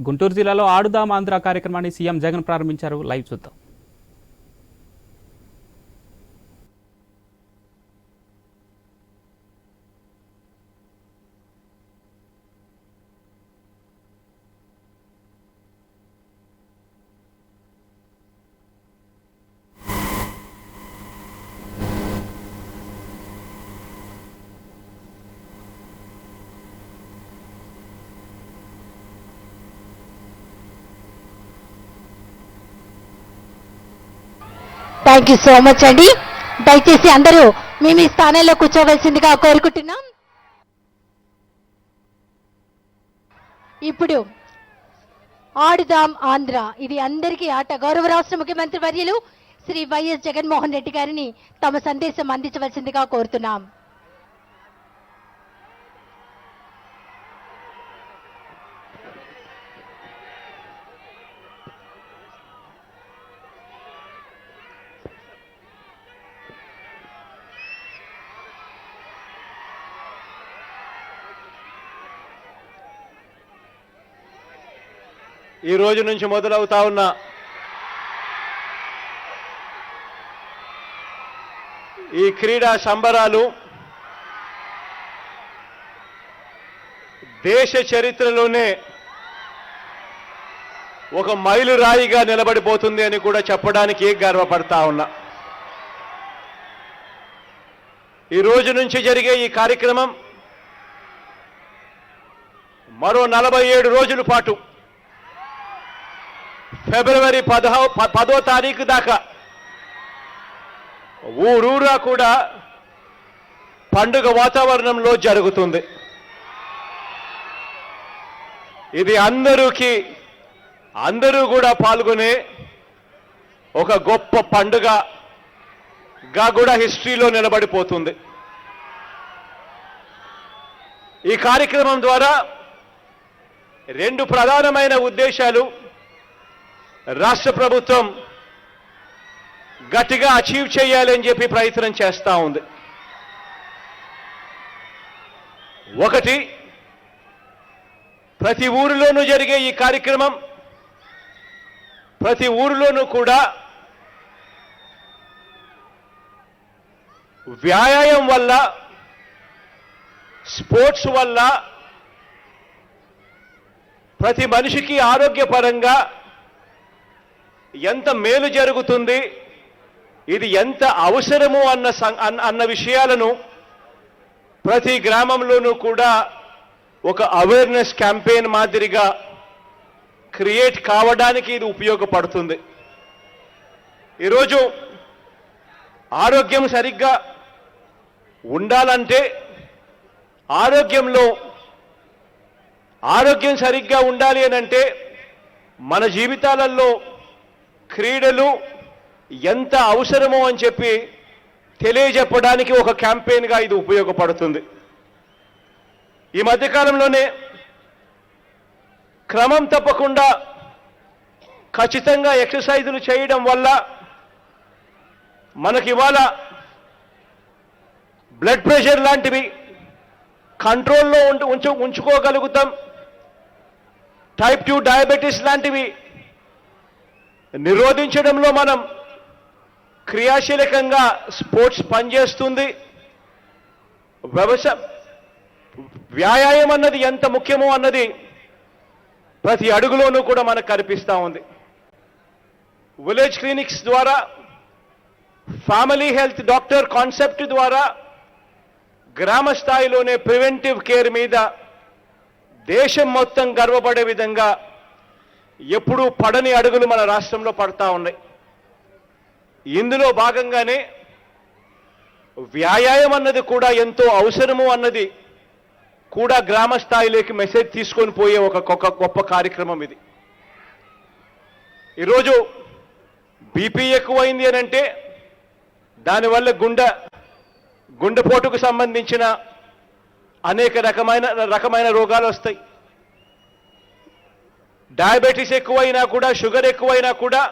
గుంటూరు జిల్లాలో ఆడుదాం ఆంధ్ర కార్యక్రమాన్ని సీఎం జగన్ ప్రారంభించారు. లైవ్ చూద్దాం. థ్యాంక్ యూ సో మచ్ అండి దయచేసి అందరూ మేము ఈ స్థానంలో కూర్చోవలసిందిగా కోరుకుంటున్నాం. ఇప్పుడు ఆడుదాం ఆంధ్ర. ఇది అందరికీ ఆట. గౌరవ రాష్ట్ర ముఖ్యమంత్రి వర్యులు శ్రీ వైఎస్ జగన్మోహన్ రెడ్డి గారిని తమ సందేశం అందించవలసిందిగా కోరుతున్నాం. ఈ రోజు నుంచి మొదలవుతా ఉన్న. ఈ క్రీడా సంబరాలు దేశ చరిత్రలోనే ఒక మైలురాయిగా నిలబడిపోతుంది అని కూడా చెప్పడానికి గర్వపడతా ఉన్నా. ఈ రోజు నుంచి జరిగే ఈ కార్యక్రమం మరో నలభై ఏడు రోజుల పాటు ఫిబ్రవరి పదహో ప- పదో తారీఖు దాకా. ఊరూరా కూడా పండుగ వాతావరణంలో జరుగుతుంది. ఇది అందరికీ అందరూ కూడా పాల్గొనే ఒక గొప్ప పండుగగా కూడా హిస్టరీలో నిలబడిపోతుంది. ఈ కార్యక్రమం ద్వారా రెండు ప్రధానమైన ఉద్దేశాలు రాష్ట్ర ప్రభుత్వం గట్టిగా అచీవ్ చేయాలని చెప్పి ప్రయత్నం చేస్తా ఉంది. ఒకటి ప్రతి ఊరిలోనూ జరిగే ఈ కార్యక్రమం ప్రతి ఊరిలోనూ కూడా వ్యాయామం వల్ల స్పోర్ట్స్ వల్ల ప్రతి మనిషికి ఆరోగ్యపరంగా ఎంత మేలు జరుగుతుంది ఇది ఎంత అవసరము అన్న సం- అన్న- అన్న విషయాలను ప్రతి గ్రామంలోనూ కూడా ఒక అవేర్నెస్ క్యాంపెయిన్ మాదిరిగా క్రియేట్ కావడానికి ఇది ఉపయోగపడుతుంది. ఈరోజు ఆరోగ్యం సరిగ్గా ఉండాలంటే ఆరోగ్యంలో ఆరోగ్యం సరిగ్గా ఉండాలి అని అంటే మన జీవితాలలో క్రీడలు ఎంత అవసరమో అని చెప్పి తెలియజెప్పడానికి ఒక క్యాంపెయిన్గా ఇది ఉపయోగపడుతుంది. ఈ మధ్యకాలంలోనే క్రమం తప్పకుండా ఖచ్చితంగా ఎక్సర్సైజులు చేయడం వల్ల మనకి ఇవాళ బ్లడ్ ప్రెషర్ లాంటివి కంట్రోల్లో ఉంచు ఉంచుకోగలుగుతాం. టైప్ టూ డయాబెటీస్ లాంటివి నిరోధించడంలో మనం క్రియాశీలకంగా స్పోర్ట్స్ పనిచేస్తుంది. వ్యవసాయ వ్యాయామం అన్నది ఎంత ముఖ్యమో అన్నది ప్రతి అడుగులోనూ కూడా మనకు కనిపిస్తూ ఉంది. విలేజ్ క్లినిక్స్ ద్వారా ఫ్యామిలీ హెల్త్ డాక్టర్ కాన్సెప్ట్ ద్వారా గ్రామ స్థాయిలోనే ప్రివెంటివ్ కేర్ మీద దేశం మొత్తం గర్వపడే విధంగా ఎప్పుడూ పడని అడుగులు మన రాష్ట్రంలో పడతా ఉన్నాయి. ఇందులో భాగంగానే వ్యాయామం అన్నది కూడా ఎంతో అవసరము అన్నది కూడా గ్రామ స్థాయిలోకి మెసేజ్ తీసుకొని పోయే ఒక గొప్ప గొప్ప కార్యక్రమం ఇది. ఈరోజు బీపీ ఎక్కువైంది అని అంటే దానివల్ల గుండె గుండెపోటుకు సంబంధించిన అనేక రకమైన రకమైన రోగాలు వస్తాయి. డయాబెటీస్ ఎక్కువైనా కూడా షుగర్ ఎక్కువైనా కూడా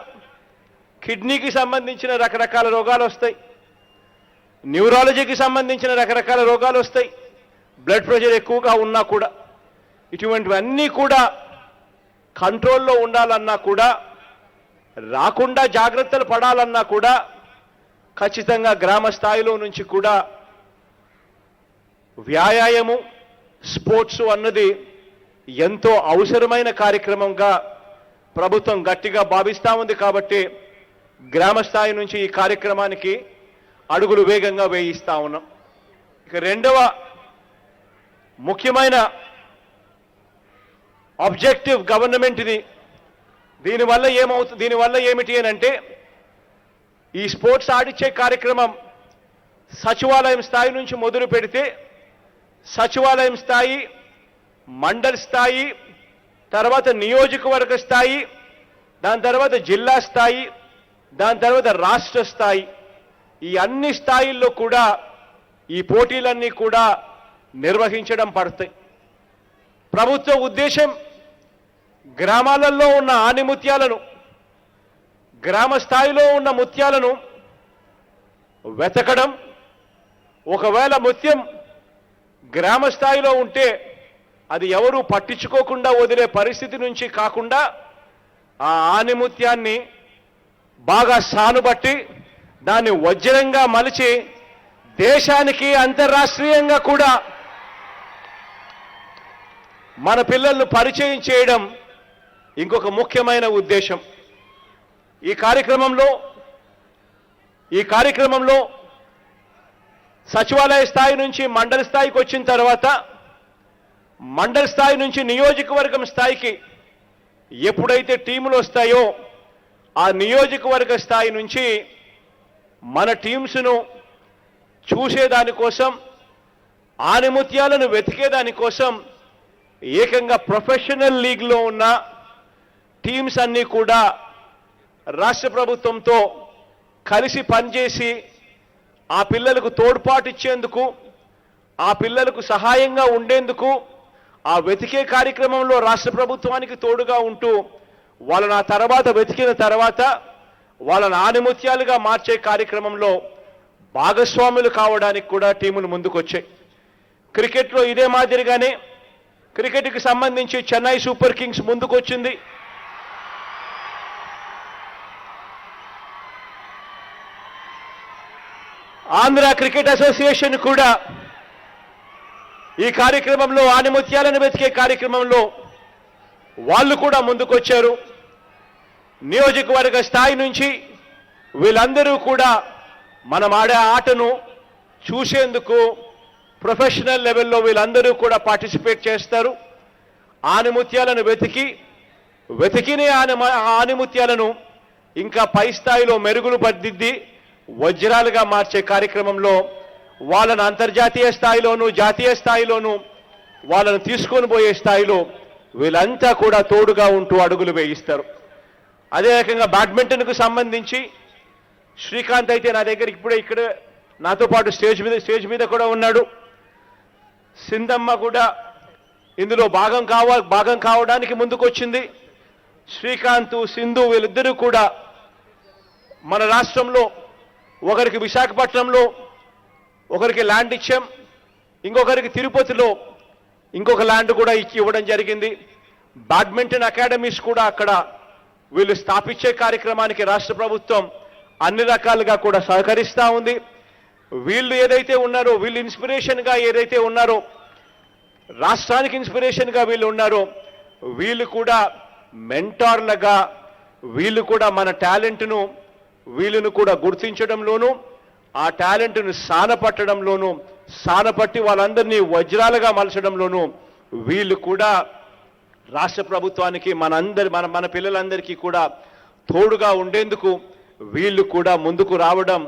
కిడ్నీకి సంబంధించిన రకరకాల రోగాలు వస్తాయి. న్యూరాలజీకి సంబంధించిన రకరకాల రోగాలు వస్తాయి. బ్లడ్ ప్రెషర్ ఎక్కువగా ఉన్నా కూడా ఇటువంటివన్నీ కూడా కంట్రోల్లో ఉండాలన్నా కూడా రాకుండా జాగ్రత్తలు పడాలన్నా కూడా ఖచ్చితంగా గ్రామ స్థాయిలో నుంచి కూడా వ్యాయామము స్పోర్ట్స్ అన్నది ఎంతో అవసరమైన కార్యక్రమంగా ప్రభుత్వం గట్టిగా భావిస్తూ ఉంది కాబట్టి గ్రామ స్థాయి నుంచి ఈ కార్యక్రమానికి అడుగులు వేగంగా వేయిస్తూ ఉన్నాం. ఇక రెండవ ముఖ్యమైన ఆబ్జెక్టివ్ గవర్నమెంట్ని దీనివల్ల ఏమవుతుంది దీనివల్ల ఏమిటి అని అంటే ఈ స్పోర్ట్స్ ఆడిచ్చే కార్యక్రమం సచివాలయం స్థాయి నుంచి మొదలు పెడితే సచివాలయం స్థాయి మండల్ స్థాయి తర్వాత నియోజకవర్గ స్థాయి దాని తర్వాత జిల్లా స్థాయి దాని తర్వాత రాష్ట్ర స్థాయి. ఈ అన్ని స్థాయిల్లో కూడా ఈ పోటీలన్నీ కూడా నిర్వహించడం పడతాయి. ప్రభుత్వ ఉద్దేశం గ్రామాలలో ఉన్న ఆనిముత్యాలను గ్రామ స్థాయిలో ఉన్న ముత్యాలను వెతకడం ఒకవేళ ముత్యం గ్రామ స్థాయిలో ఉంటే అది ఎవరు పట్టించుకోకుండా వదిలే పరిస్థితి నుంచి కాకుండా ఆ ఆనిముత్యాన్ని బాగా సానుబట్టి దాన్ని వజ్రంగా మలిచి దేశానికి అంతర్రాష్ట్రీయంగా కూడా మన పిల్లలను పరిచయం చేయడం ఇంకొక ముఖ్యమైన ఉద్దేశం. ఈ కార్యక్రమంలో ఈ కార్యక్రమంలో సచివాలయ స్థాయి నుంచి మండలి స్థాయికి వచ్చిన తర్వాత మండల స్థాయి నుంచి నియోజకవర్గం స్థాయికి ఎప్పుడైతే టీములు వస్తాయో ఆ నియోజకవర్గ స్థాయి నుంచి మన టీమ్స్ను చూసేదానికోసం ఆనిముత్యాలను వెతికేదానికోసం ఏకంగా ప్రొఫెషనల్ లీగ్లో ఉన్న టీమ్స్ అన్నీ కూడా రాష్ట్ర ప్రభుత్వంతో కలిసి పనిచేసి ఆ పిల్లలకు తోడ్పాటు ఇచ్చేందుకు ఆ పిల్లలకు సహాయంగా ఉండేందుకు ఆ వెతికే కార్యక్రమంలో రాష్ట్ర ప్రభుత్వానికి తోడుగా ఉంటూ వాళ్ళని ఆ తర్వాత వెతికిన తర్వాత వాళ్ళని ఆనిముత్యాలుగా మార్చే కార్యక్రమంలో భాగస్వాములు కావడానికి కూడా టీములు ముందుకొచ్చాయి. క్రికెట్లో ఇదే మాదిరిగానే క్రికెట్కి సంబంధించి చెన్నై సూపర్ కింగ్స్ ముందుకొచ్చింది. ఆంధ్ర క్రికెట్ అసోసియేషన్ కూడా ఈ కార్యక్రమంలో ఆనిముత్యాలను వెతికే కార్యక్రమంలో వాళ్ళు కూడా ముందుకొచ్చారు. నియోజకవర్గ స్థాయి నుంచి వీళ్ళందరూ కూడా మనం ఆడే ఆటను చూసేందుకు ప్రొఫెషనల్ లెవెల్లో వీళ్ళందరూ కూడా పార్టిసిపేట్ చేస్తారు. ఆనిముత్యాలను వెతికి వెతికిన ఆని ఆనిముత్యాలను ఇంకా పై స్థాయిలో మెరుగులు పద్దిద్ది వజ్రాలుగా మార్చే కార్యక్రమంలో వాళ్ళను అంతర్జాతీయ స్థాయిలోనూ జాతీయ స్థాయిలోనూ వాళ్ళను తీసుకొని పోయే స్థాయిలో వీళ్ళంతా కూడా తోడుగా ఉంటూ అడుగులు వేయిస్తారు. అదే రకంగా బ్యాడ్మింటన్కు సంబంధించి శ్రీకాంత్ అయితే నా దగ్గర ఇప్పుడే ఇక్కడ నాతో పాటు స్టేజ్ మీద స్టేజ్ మీద కూడా ఉన్నాడు. సింధమ్మ కూడా ఇందులో భాగం కావ భాగం కావడానికి ముందుకొచ్చింది. శ్రీకాంత్ సింధు వీళ్ళిద్దరూ కూడా మన రాష్ట్రంలో ఒకరికి విశాఖపట్నంలో ఒకరికి ల్యాండ్ ఇచ్చాం ఇంకొకరికి తిరుపతిలో ఇంకొక ల్యాండ్ కూడా ఇచ్చి ఇవ్వడం జరిగింది. బ్యాడ్మింటన్ అకాడమీస్ కూడా అక్కడ వీళ్ళు స్థాపించే కార్యక్రమానికి రాష్ట్ర ప్రభుత్వం అన్ని రకాలుగా కూడా సహకరిస్తూ ఉంది. వీళ్ళు ఏదైతే ఉన్నారో వీళ్ళు ఇన్స్పిరేషన్గా ఏదైతే ఉన్నారో రాష్ట్రానికి ఇన్స్పిరేషన్గా వీళ్ళు ఉన్నారో వీళ్ళు కూడా మెంటార్లుగా వీళ్ళు కూడా మన టాలెంట్ను వీళ్ళను కూడా గుర్తించడంలోనూ ఆ టాలెంట్ను సానపట్టడంలోనూ సానపట్టి వాళ్ళందరినీ వజ్రాలుగా మలచడంలోనూ వీళ్ళు కూడా రాష్ట్ర ప్రభుత్వానికి మనందరి మన మన పిల్లలందరికీ కూడా తోడుగా ఉండేందుకు వీళ్ళు కూడా ముందుకు రావడం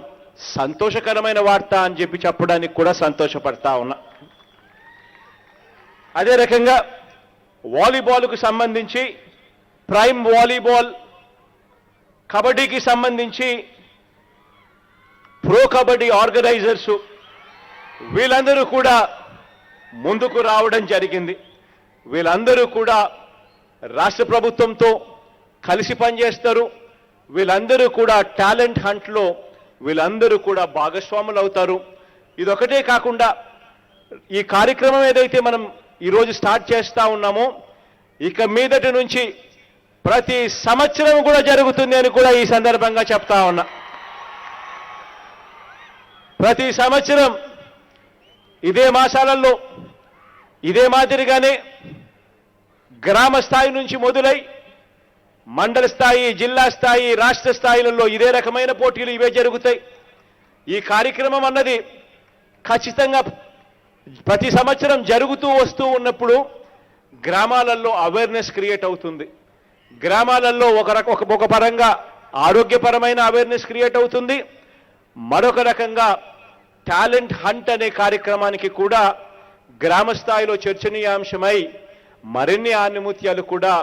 సంతోషకరమైన వార్త అని చెప్పి చెప్పడానికి కూడా సంతోషపడతా ఉన్నా. అదే రకంగా వాలీబాల్కు సంబంధించి ప్రైమ్ వాలీబాల్ కబడ్డీకి సంబంధించి ప్రో కబడ్డీ ఆర్గనైజర్స్ వీళ్ళందరూ కూడా ముందుకు రావడం జరిగింది. వీళ్ళందరూ కూడా రాష్ట్ర ప్రభుత్వంతో కలిసి పనిచేస్తారు. వీళ్ళందరూ కూడా టాలెంట్ హంట్లో వీళ్ళందరూ కూడా భాగస్వాములు అవుతారు. ఇదొకటే కాకుండా ఈ కార్యక్రమం ఏదైతే మనం ఈరోజు స్టార్ట్ చేస్తూ ఉన్నామో ఇక మీదటి నుంచి ప్రతి సంవత్సరం కూడా జరుగుతుంది అని కూడా ఈ సందర్భంగా చెప్తా ఉన్నా. ప్రతి సంవత్సరం ఇదే మాసాలలో ఇదే మాదిరిగానే గ్రామ స్థాయి నుంచి మొదలై మండల స్థాయి జిల్లా స్థాయి రాష్ట్ర స్థాయిలలో ఇదే రకమైన పోటీలు ఇవే జరుగుతాయి. ఈ కార్యక్రమం అన్నది ఖచ్చితంగా ప్రతి సంవత్సరం జరుగుతూ వస్తూ ఉన్నప్పుడు గ్రామాలలో అవేర్నెస్ క్రియేట్ అవుతుంది. గ్రామాలలో ఒక రక ఒక- ఒక పరంగా ఆరోగ్యపరమైన అవేర్నెస్ క్రియేట్ అవుతుంది. మరొక రకంగా టాలెంట్ హంట్ అనే కార్యక్రమానికి కూడా గ్రామ స్థాయిలో చర్చనీయాంశమై మరిన్ని ఆనిమూత్యాలు కూడా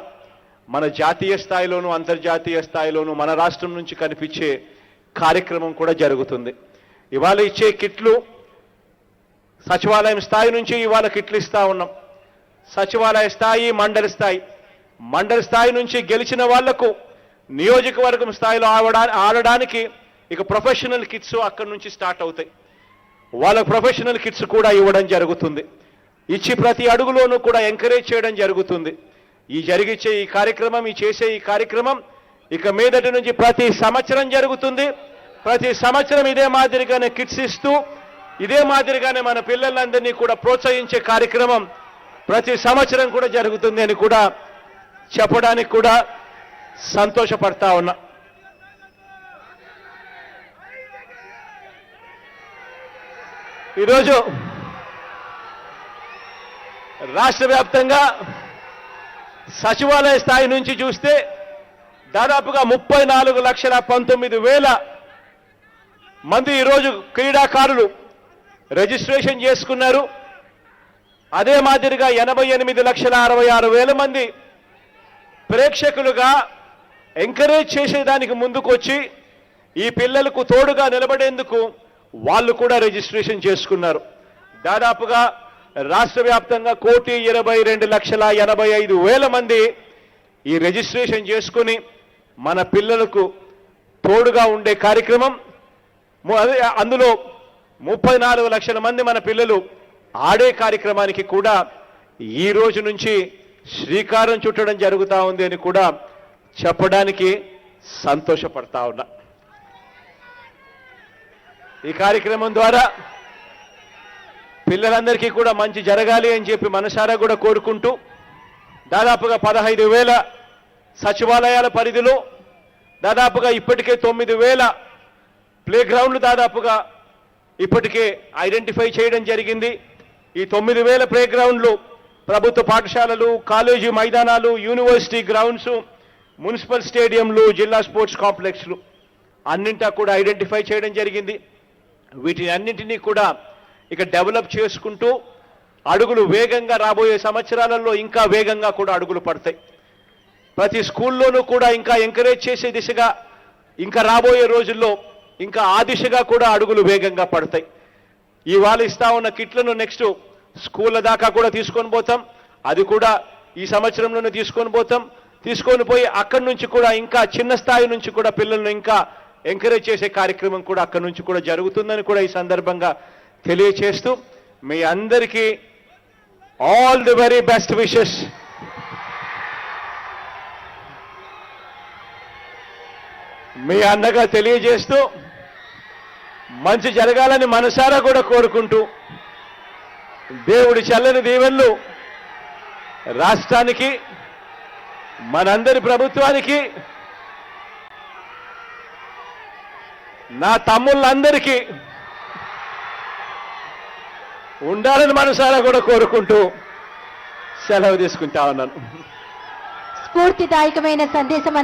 మన జాతీయ స్థాయిలోను అంతర్జాతీయ స్థాయిలోను మన రాష్ట్రం నుంచి కనిపించే కార్యక్రమం కూడా జరుగుతుంది. ఇవాళ ఇచ్చే కిట్లు సచివాలయం స్థాయి నుంచి ఇవాళ కిట్లు ఇస్తా ఉన్నాం. సచివాలయ స్థాయి మండలి స్థాయి. మండలి స్థాయి నుంచి గెలిచిన వాళ్ళకు నియోజకవర్గం స్థాయిలో ఆడడానికి ఇక ప్రొఫెషనల్ కిట్స్ అక్కడి నుంచి స్టార్ట్ అవుతాయి. వాళ్ళ ప్రొఫెషనల్ కిట్స్ కూడా ఇవ్వడం జరుగుతుంది. ఇచ్చి ప్రతి అడుగులోనూ కూడా ఎంకరేజ్ చేయడం జరుగుతుంది. ఈ జరిగిచ్చే ఈ కార్యక్రమం ఈ చేసే ఈ కార్యక్రమం ఇక మీదటి నుంచి ప్రతి సంవత్సరం జరుగుతుంది. ప్రతి సంవత్సరం ఇదే మాదిరిగానే కిట్స్ ఇస్తూ ఇదే మాదిరిగానే మన పిల్లలందరినీ కూడా ప్రోత్సహించే కార్యక్రమం ప్రతి సంవత్సరం కూడా జరుగుతుంది అని కూడా చెప్పడానికి కూడా సంతోషపడతా ఉన్నా. ఈరోజు రాష్ట్ర వ్యాప్తంగా సచివాలయ స్థాయి నుంచి చూస్తే దాదాపుగా ముప్పై నాలుగు లక్షల పంతొమ్మిది వేల మంది ఈరోజు క్రీడాకారులు రిజిస్ట్రేషన్ చేసుకున్నారు. అదే మాదిరిగా ఎనభై ఎనిమిది లక్షల అరవై ఆరు వేల మంది ప్రేక్షకులుగా ఎంకరేజ్ చేసేదానికి ముందుకొచ్చి ఈ పిల్లలకు తోడుగా నిలబడేందుకు వాళ్ళు కూడా రిజిస్ట్రేషన్ చేసుకున్నారు. దాదాపుగా రాష్ట్ర వ్యాప్తంగా కోటి ఇరవై రెండు లక్షల ఎనభై ఐదు వేల మంది ఈ రిజిస్ట్రేషన్ చేసుకుని మన పిల్లలకు తోడుగా ఉండే కార్యక్రమం. అందులో ముప్పై నాలుగు లక్షల మంది మన పిల్లలు ఆడే కార్యక్రమానికి కూడా ఈ రోజు నుంచి శ్రీకారం చుట్టడం జరుగుతూ ఉంది అని కూడా చెప్పడానికి సంతోషపడతా ఉన్నా. ఈ కార్యక్రమం ద్వారా పిల్లలందరికీ కూడా మంచి జరగాలి అని చెప్పి మనసారా కూడా కోరుకుంటూ దాదాపుగా పదహైదు వేల సచివాలయాల పరిధిలో దాదాపుగా ఇప్పటికే తొమ్మిది వేల ప్లే గ్రౌండ్లు దాదాపుగా ఇప్పటికే ఐడెంటిఫై చేయడం జరిగింది. ఈ తొమ్మిది వేల ప్లేగ్రౌండ్లు ప్రభుత్వ పాఠశాలలు కాలేజీ మైదానాలు యూనివర్సిటీ గ్రౌండ్స్ మున్సిపల్ స్టేడియంలు జిల్లా స్పోర్ట్స్ కాంప్లెక్స్లు అన్నింటా కూడా ఐడెంటిఫై చేయడం జరిగింది. వీటిని అన్నింటినీ కూడా ఇక డెవలప్ చేసుకుంటూ అడుగులు వేగంగా రాబోయే సంవత్సరాలలో ఇంకా వేగంగా కూడా అడుగులు పడతాయి. ప్రతి స్కూల్లోనూ కూడా ఇంకా ఎంకరేజ్ చేసే దిశగా ఇంకా రాబోయే రోజుల్లో ఇంకా ఆ దిశగా కూడా అడుగులు వేగంగా పడతాయి. ఇవాళ ఇస్తా ఉన్న కిట్లను నెక్స్ట్ స్కూళ్ళ దాకా కూడా తీసుకొని పోతాం. అది కూడా ఈ సంవత్సరంలోనే తీసుకొని పోతాం. తీసుకొని పోయి అక్కడి నుంచి కూడా ఇంకా చిన్న స్థాయి నుంచి కూడా పిల్లలను ఇంకా ఎంకరేజ్ చేసే కార్యక్రమం కూడా అక్కడి నుంచి కూడా జరుగుతుందని కూడా ఈ సందర్భంగా తెలియచేస్తూ మీ అందరికీ all the very best wishes మీ అన్నగా తెలియజేస్తూ మంచి జరగాలని మనసారా కూడా కోరుకుంటూ దేవుడి చల్లని దీవెనలు రాష్ట్రానికి మనందరి ప్రభుత్వానికి నా తమ్ముళ్ళందరికీ ఉండాలని మనసారా కూడా కోరుకుంటూ సెలవు తీసుకుంటా ఉన్నాను. స్ఫూర్తిదాయకమైన సందేశం